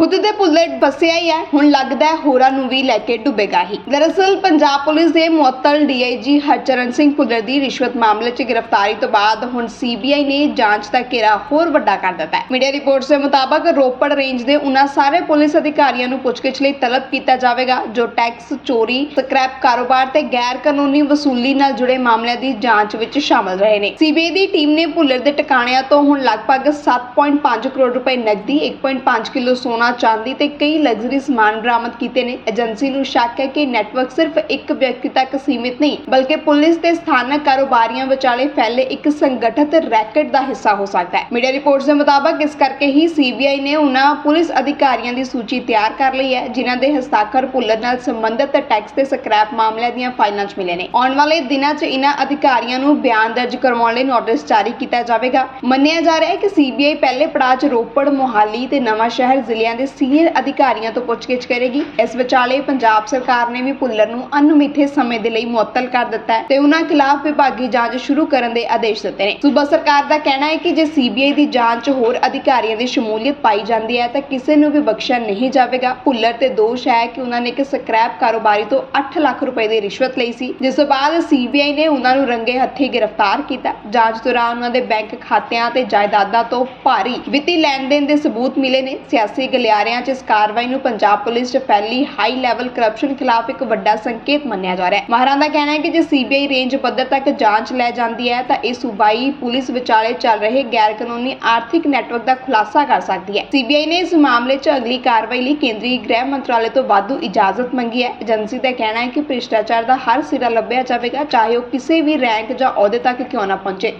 ਖੁਦ ਦੇ ਭੁੱਲੇ ਫਸਿਆ ਹੀ ਹੈ। ਹੁਣ ਲੱਗਦਾ ਹੈ ਹੋਰਾਂ ਨੂੰ ਵੀ ਲੈ ਕੇ ਡੁੱਬੇਗਾ ਹੀ। ਦਰਅਸਲ, ਪੰਜਾਬ ਪੁਲਿਸ ਦੇ ਮੁਅੱਤਲ ਡੀਆਈਜੀ ਹਰਚਰਨ ਸਿੰਘ ਭੁੱਲਰ ਦੀ ਰਿਸ਼ਵਤ ਮਾਮਲੇ 'ਚ ਗ੍ਰਿਫਤਾਰੀ ਤੋਂ ਬਾਅਦ ਹੁਣ ਸੀਬੀਆਈ ਨੇ ਜਾਂਚ ਦਾ ਘੇਰਾ ਹੋਰ ਵੱਡਾ ਕਰ ਦਿੱਤਾ ਹੈ। ਮੀਡੀਆ ਰਿਪੋਰਟਸ ਦੇ ਮੁਤਾਬਕ ਰੋਪੜ ਰੇਂਜ ਦੇ ਉਹਨਾਂ ਸਾਰੇ ਪੁਲਿਸ ਅਧਿਕਾਰੀਆਂ ਨੂੰ ਪੁੱਛਗਿੱਛ ਲਈ ਤਲਬ ਕੀਤਾ ਜਾਵੇਗਾ, ਜੋ ਟੈਕਸ, ਚੋਰੀ, ਸਕ੍ਰੈਪ ਕਾਰੋਬਾਰ ਤੇ ਗੈਰ ਕਾਨੂੰਨੀ ਵਸੂਲੀ ਨਾਲ ਜੁੜੇ ਮਾਮਲਿਆਂ ਦੀ ਜਾਂਚ ਵਿੱਚ ਸ਼ਾਮਲ ਰਹੇ ਨੇ। ਸੀਬੀਆਈ ਦੀ ਟੀਮ ਨੇ ਭੁੱਲਰ ਦੇ ਟਿਕਾਣਿਆਂ ਤੋਂ ਹੁਣ ਲਗਭਗ 7.5 ਕਰੋੜ ਰੁਪਏ ਨਕਦੀ 1.5 ਕਿਲੋ ਸੋਨਾ ਚਾਂਦੀ ਤੇ ਕਈ ਲਗਜ਼ਰੀ ਸਮਾਨ ਬਰਾਮਦ ਕੀਤੇ ਨੇ। ਏਜੰਸੀ ਨੂੰ ਸ਼ੱਕ ਹੈ ਕਿ ਨੈਟਵਰਕ ਸਿਰਫ ਇੱਕ ਵਿਅਕਤੀ ਤੱਕ ਸੀਮਿਤ ਨਹੀਂ, ਬਲਕਿ ਪੁਲਿਸ ਤੇ ਸਥਾਨਕ ਕਾਰੋਬਾਰੀਆਂ ਵਿਚਾਲੇ ਫੈਲੇ ਇੱਕ ਸੰਗਠਿਤ ਰੈਕਟ ਦਾ ਹਿੱਸਾ ਹੋ ਸਕਦਾ ਹੈ। ਮੀਡੀਆ ਰਿਪੋਰਟਸ ਦੇ ਮੁਤਾਬਕ ਇਸ ਕਰਕੇ ਹੀ ਸੀਬੀਆਈ ਨੇ ਉਹਨਾਂ ਪੁਲਿਸ ਅਧਿਕਾਰੀਆਂ ਦੀ ਸੂਚੀ ਤਿਆਰ ਕਰ ਲਈ ਹੈ, ਜਿਨ੍ਹਾਂ ਦੇ ਹਸਤਾਖਰ ਭੁੱਲਣ ਨਾਲ ਸੰਬੰਧਿਤ ਟੈਕਸ ਤੇ ਸਕ੍ਰੈਪ ਮਾਮਲਿਆਂ ਦੀਆਂ ਫਾਈਲਾਂ 'ਚ ਮਿਲੇ ਨੇ। ਆਉਣ ਵਾਲੇ ਦਿਨਾਂ 'ਚ ਇਹਨਾਂ ਅਧਿਕਾਰੀਆਂ ਨੂੰ ਬਿਆਨ ਦਰਜ ਕਰਵਾਉਣ ਲਈ ਨੋਟਿਸ ਜਾਰੀ ਕੀਤਾ ਜਾਵੇਗਾ। ਮੰਨਿਆ ਜਾ ਰਿਹਾ ਹੈ ਕਿ ਸੀਬੀਆਈ ਪਹਿਲੇ ਪੜਾਅ 'ਚ ਰੋਪੜ, ਮੋਹਾਲੀ ਤੇ ਨਵਾਂ ਸ਼ਹਿਰ ਜ਼ਿਲ੍ਹਿਆਂ ਦੇ ਸੀਨੀਅਰ ਅਧਿਕਾਰੀਆਂ ਤੋਂ ਪੁੱਛਗਿੱਛ ਕਰੇਗੀ। ਇਸ ਵਿਚਾਲੇ ਪੰਜਾਬ ਸਰਕਾਰ ਨੇ ਵੀ ਭੁੱਲਰ ਨੂੰ ਅਨੁਮਿੱਥੇ ਸਮੇਂ ਦੇ ਲਈ ਮੁਅੱਤਲ ਕਰ ਦਿੱਤਾ ਹੈ ਤੇ ਉਹਨਾਂ ਖਿਲਾਫ ਵਿਭਾਗੀ ਜਾਂਚ ਸ਼ੁਰੂ ਕਰਨ ਦੇ ਆਦੇਸ਼ ਦਿੱਤੇ ਨੇ। ਸੂਬਾ ਸਰਕਾਰ ਦਾ ਕਹਿਣਾ ਹੈ ਕਿ ਜੇ ਸੀਬੀਆਈ ਦੀ ਜਾਂਚ ਹੋਰ ਅਧਿਕਾਰੀਆਂ ਦੀ ਸ਼ਮੂਲੀਅਤ ਪਾਈ ਜਾਂਦੀ ਹੈ ਤਾਂ ਕਿਸੇ ਨੂੰ ਵੀ ਬਖਸ਼ਿਆ ਨਹੀਂ ਜਾਵੇਗਾ। ਭੁੱਲਰ ਤੇ ਦੋਸ਼ ਹੈ ਕਿ ਉਹਨਾਂ ਨੇ ਇੱਕ ਸਕ੍ਰੈਪ ਕਾਰੋਬਾਰੀ ਤੋਂ 8 ਲੱਖ ਰੁਪਏ ਦੀ ਰਿਸ਼ਵਤ ਲਈ ਸੀ, ਜਿਸ ਤੋਂ ਬਾਅਦ ਸੀਬੀਆਈ ਨੇ ਉਹਨਾਂ ਨੂੰ ਰੰਗੇ ਹੱਥੀ ਗ੍ਰਿਫਤਾਰ ਕੀਤਾ। ਜਾਂਚ ਦੌਰਾਨ ਉਹਨਾਂ ਦੇ ਬੈਂਕ ਖਾਤਿਆਂ ਤੇ ਜਾਇਦਾਦਾਂ ਤੋਂ ਭਾਰੀ ਵਿੱਤੀ ਲੈਣ ਦੇਣ ਦੇ ਸਬੂਤ ਮਿਲੇ ਨੇ। ਸਿਆਸੀ ਗਲਿਆਰਿਆਂ 'ਚ ਇਸ ਕਾਰਵਾਈ ਨੂੰ ਪੰਜਾਬ ਪੁਲਿਸ 'ਚ ਫੈਲੀ ਹਾਈ ਲੈਵਲ ਕਰਪਸ਼ਨ ਖਿਲਾਫ ਇੱਕ ਵੱਡਾ ਸੰਕੇਤ ਮੰਨਿਆ ਜਾ ਰਿਹਾ ਹੈ। ਮਾਹਰਾਂ ਦਾ ਕਹਿਣਾ ਹੈ ਕਿ ਜੇ ਸੀਬੀਆਈ ਰੇਂਜ ਪੱਧਰ ਤੱਕ ਜਾਂਚ ਲੈ ਜਾਂਦੀ ਹੈ, ਤਾਂ ਇਹ ਸੂਬਾਈ ਪੁਲਿਸ ਵਿਚਾਲੇ ਚੱਲ ਰਹੇ ਗੈਰ ਕਾਨੂੰਨੀ ਆਰਥਿਕ ਨੈਟਵਰਕ ਦਾ ਖੁਲਾਸਾ ਕਰ ਸਕਦੀ ਹੈ। ਸੀਬੀਆਈ ਨੇ ਇਸ ਮਾਮਲੇ 'ਚ ਅਗਲੀ ਕਾਰਵਾਈ ਲਈ ਕੇਂਦਰੀ ਗ੍ਰਹਿ ਮੰਤਰਾਲੇ ਤੋਂ ਵਾਧੂ ਇਜਾਜ਼ਤ ਮੰਗੀ ਹੈ। ਏਜੰਸੀ ਦਾ ਕਹਿਣਾ ਹੈ ਕਿ ਭ੍ਰਿਸ਼ਟਾਚਾਰ ਦਾ ਹਰ ਸਿਰਾ ਲੱਭਿਆ ਜਾਵੇਗਾ, ਚਾਹੇ ਉਹ ਕਿਸੇ ਵੀ ਰੈਂਕ ਜਾਂ ਅਹੁਦੇ ਤੱਕ ਕਿਉਂ ਨਾ ਪਹੁੰਚੇ।